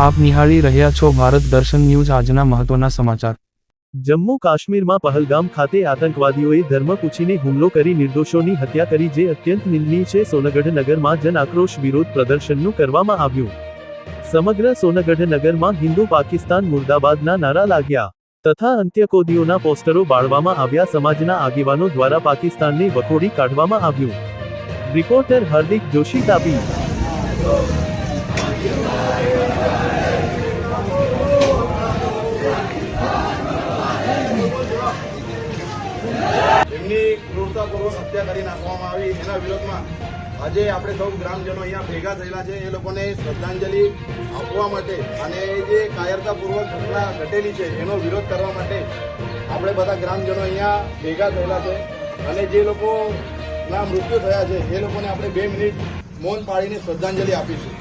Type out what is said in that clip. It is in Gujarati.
આપ નિહાળી રહ્યા છો ભારત દર્શન ન્યૂઝ આજના મહત્વના સમાચાર. જમ્મુ કાશ્મીરમાં પહલગામ ખાતે આતંકવાદીઓએ ધર્મ પૂછીને હુમલો કરી નિર્દોષોની હત્યા કરી જે અત્યંત નિંદનીય છે. સોનગઢ નગરમાં જન આક્રોશ વિરોધ પ્રદર્શનનું કરવામાં આવ્યું. સમગ્ર સોનગઢ નગરમાં હિન્દુ પાકિસ્તાન મુર્દાબાદના નારા લાગ્યા તથા અંત્યકોદીઓના પોસ્ટરો બાળવામાં આવ્યા. સમાજના આગેવાનો દ્વારા પાકિસ્તાનને વખોડી કાઢવામાં આવ્યું. રિપોર્ટર હાર્દિક જોશી તાપી. એમની ક્રૂરતાપૂર્વક હત્યા કરી નાખવામાં આવી. એના વિરોધમાં આજે આપણે સૌ ગ્રામજનો અહીંયા ભેગા થયેલા છે. એ લોકોને શ્રદ્ધાંજલિ આપવા માટે અને જે કાયરતાપૂર્વક ઘટના ઘટેલી છે, એનો વિરોધ કરવા માટે આપણે બધા ગ્રામજનો અહીંયા ભેગા થયેલા છે. અને જે લોકોના મૃત્યુ થયા છે, એ લોકોને આપણે બે મિનિટ મૌન પાડીને શ્રદ્ધાંજલિ આપીશું.